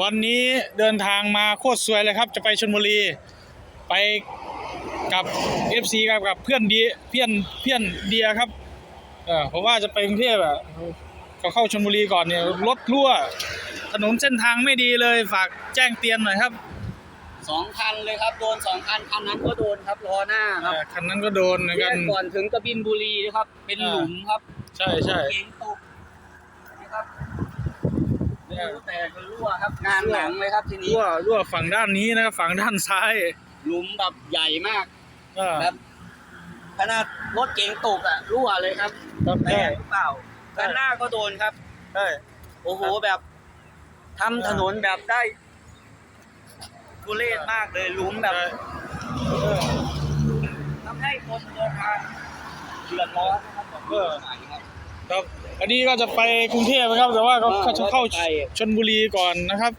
วันนี้เดินทางมาโคตรสวยเลยครับ จะไปชลบุรีไปกับ FC ครับกับเพื่อนดีเพื่อนเพื่อนเดียครับเออผมว่าจะไปกรุงเทพอะก็เข้าชลบุรีก่อนเนี่ยรถรั่ว ถนนเส้นทางไม่ดีเลยฝากแจ้งเตือนหน่อยครับสองคันเลยครับโดนสองคันคันนั้นก็โดนครับล้อหน้าครับเออคันนั้นก็โดนเหมือนแยกันกก่อนถึงกระบินบุรีนะครับ เป็นหลุมครับใช่ใช่ เก๋งตกนะครับไม่รู้ แต่ก็รั่วครับงานหนังเลยครับทีนี้รั่วรั่วฝั่งด้านนี้นะครับฝั่งด้านซ้ายหลุมแบบใหญ่มากเออครับขนาดรถเก๋งตกอะรั่วเลยครับครับแตใช่กหรือเปล่าด้านหน้าก็โดนครับใช่โอ้โหแบบทำถนนแบบได้ทุเรศมากเลยหลุมแบบใช่เออทำให้คนเดินทางเดือดร้อนนะครับเออ ครับครับ อันนี้ก็จะไปกรุงเทพนะครับ แต่ว่าก็อ่าก็จะเข้าไป ชนบุรีก่อนนะครับ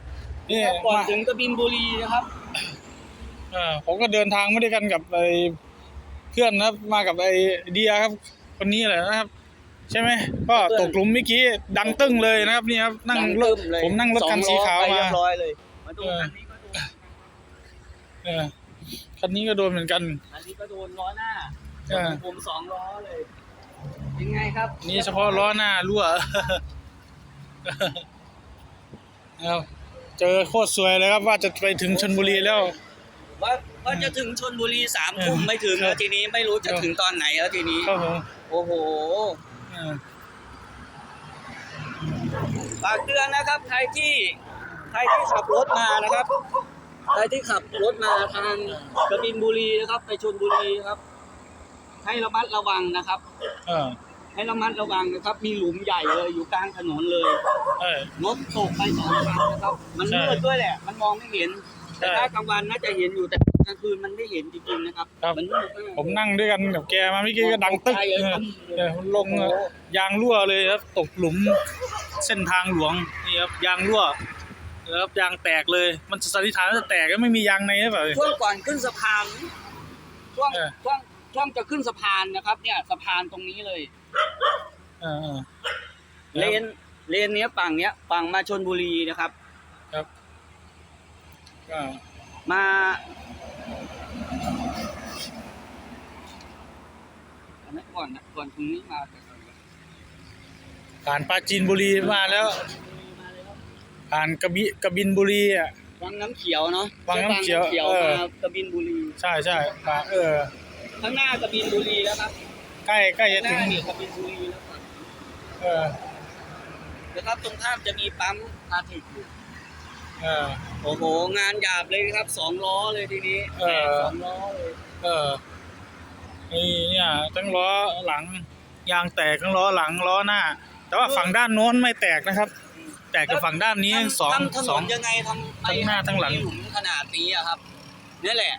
นี่ก่อนมาถึงกบินบุรีนะครับ เออผมก็เดินทางไม่ได้วยกันกับไอ้เพื่อนนะครับ มากับไอ้เดียครับ คนนี้แหละนะครับ ใช่ไหมก็ตกหลุมเมื่อกี้ดังตึ้งเลยนะครับนี่ครับนั่งรถตึ้เลยผมนั่งรถคันสีขาวสองล้อไปมา เรียบร้อยเลย มาดูเออคันนี้ก็โดนเออคันนี้ก็โดนเหมือนกันคันนี้ก็โดนล้อหน้าเออ ผมสองล้อเลย ยังไงครับนี่เฉพาะล้อหน้ารั่วเอาเจอโคตรสวยเลยครับว่าจะไปถึงชนบุรีแล้ว ว่าว่าจะถึงชนบุรีสามทุ่มเออไม่ถึงครัแล้บวทีนี้ไม่รู้จะถึงตอนไหนแล้วทีนี้ครับผมโอ้โหเออฝากเตือนนะครับใครที่ใครที่ขับรถมานะครับใครที่ขับรถมาทางกบินบุรีนะครับ ไปชนบุรีนะครับ ให้ระมัดระวังนะครับ เออ ให้ระมัดระวังนะครับ มีหลุมใหญ่เลยอยู่กลางถนนเลยเออ รถตกไปสองคันนะครับ มันใช่มืดด้วยแหละ มันมองไม่เห็น ใช่แต่ถ้ากลางวันน่าจะเห็นอยู่แต่กลางคืนมันไม่เห็นจริงๆนะครับ ครับ มันมืดาก ผมนั่งด้วยกันกับแกมาเมื่อกี้ก็ดังตึ๊กใช่เอเลยอครับเออลงยางรั่วเลยครับ ตกหลุมเส้นทางหลวงนี่ครับยางรั่วนะครับยางแตกเลย มันสันนิษฐานว่าจะแตกก็ไม่มียางในหรือเปล่า ช่วงก่อนขึ้นสะพานช่วงเออ ช่วง ช่วงจะขึ้นสะพานนะครับ เนี่ยสะพานตรงนี้เลยเออเออเลนเลนเนี้ยฝั่งเนี้ยฝั่งมาชนบุรีนะครับ ครับ ก็มา อันนั้นก่อนนะก่อนตรงนี้มาแต่ก่อนผ่านปราจีนบุรีมาแล้ว มาเลยครับผ่านกระบิกระบินบุรีอะ วังน้ำเขียวเนาะวังน้ำเขียววังเขียวเออ มากระบินบุรี ใช่ใช่ผ่านเออ ข้างหน้ากระบินบุรีแล้วครับใกล้ใกล้จะข้างหถึน้างนี่กระบินบุรีแล้วครับเออนะครับตรงข้ามจะมีปั๊มพาทิกอยู่เออ โอ้โหงานหยาบเลยครับสองล้อเลยทีนี้เออ สองล้อเลยเออนี่เนี่ยทั้งล้อหลังยางแตกทั้งล้อหลังล้อหน้า แต่ว่าฝั่งด้านโน้นไม่แตกนะครับ แตกกับฝั่งด้านนี้ทำสองทำถนสอง นยังไงทำไมทั้งหน้าทั้งหลัง มีหลุมขนาดนี้อะครับนี่แหละ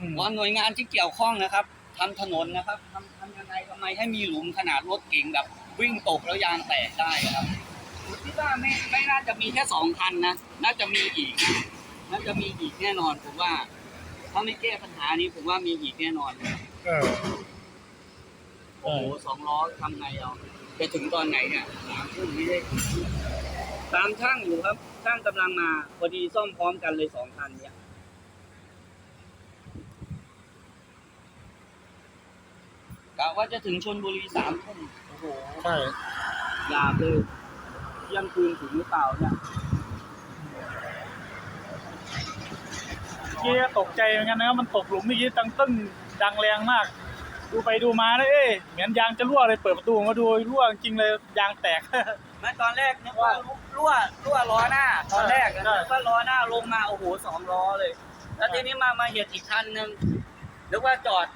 อืมว่าหน่วยงานที่เกี่ยวข้องนะครับทำถนนนะครับทำทำยังไงทำไมให้มีหลุมขนาดรถเก๋งแบบวิ่งตกแล้วยางแตกได้อะครับผมคิดว่าไม่ไม่น่าจะมีแค่สองคันนะน่าจะมีอีกนะน่าจะมีอีกแน่นอนผมว่า ถ้าไม่แก้ปัญหานี้ผมว่ามีอีกแน่นอนเออโอ้โหสองล้อทำไงเอาจะถึงตอนไหนเนี่ยสามทุ่มไม่ได้ตามช่างอยู่ครับช่างกำลังมาพอดีซ่อมพร้อมกันเลยสองคันเนี่ย กะว่าจะถึงชนบุรีสามทุ่มโอ้โหใช่อยาบเลยเที่ยงคืนถึงหรือเปล่าเนี่ยเมื่อกี้ก็ตกใจเหมือนกันนะครับมันตกหลุมเมื่อกี้ตังตึ้งดังแรงมาก ดูไปดูมาเลยเอ้ยเหมือนยางจะรั่วเลยเปิดประตูมาดูรั่วจริงเลยยางแตก แม้ตอนแรกนึกว่ารั่วรั่วล้อหน้า ตอนแรกใช่นึกว่าล้อหน้าลงมาโอ้โหสองล้อเลย แล้วทีนี้มามาเหตุอีกคันหนึ่งนึกว่าจอด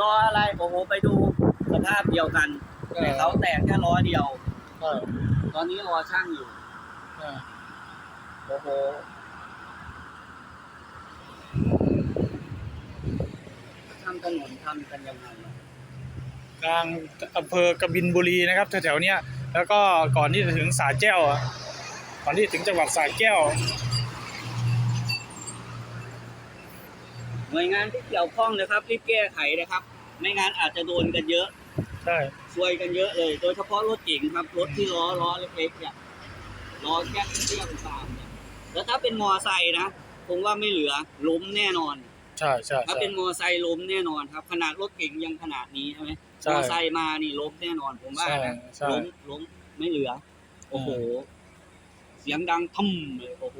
รออะไรโอ้โหไปดู สภาพเดียวกันเออแต่เขาแตกแค่ล้อเดียวใช่ตอนนี้รอช่างอยู่ เออโอ้โหทำถนนทำกันยังไงอะกลางอำเภอกบินบุรีนะครับแถวๆเนี้ยแล้วก็ก่อนที่จะถึงสาแก้วอะก่อนที่ถึงจังหวัดสาแก้ว หน่วยงานที่เกี่ยวข้องนะครับรีบแก้ไขนะครับ ไม่งั้นอาจจะโดนกันเยอะ ใช่ซวยกันเยอะเลย โดยเฉพาะรถเก๋งครับ รถที่ล้อล้อเล็กๆเนี่ยล้อแค่เตี้ยตามเนี่ยแล้วถ้าเป็นมอไซค์นะผมว่าไม่เหลือล้มแน่นอน ใช่ใช่ถ้าใช่ เป็นมอไซค์ล้มแน่นอนครับ ขนาดรถเก๋งยังขนาดนี้ใช่ไหมใช่มอไซค์มานี่ล้มแน่นอนผมว่าใช่นะใช่ล้มล้มไม่เหลือ โอ้โห เสียงดังทุ่มเลยโอ้โห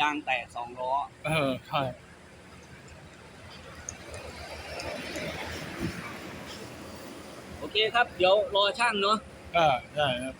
ยางแตกสองล้อ เออใช่ โอ เคครับ เดี๋ยวรอช่างเนาะอ่าใช่ครับ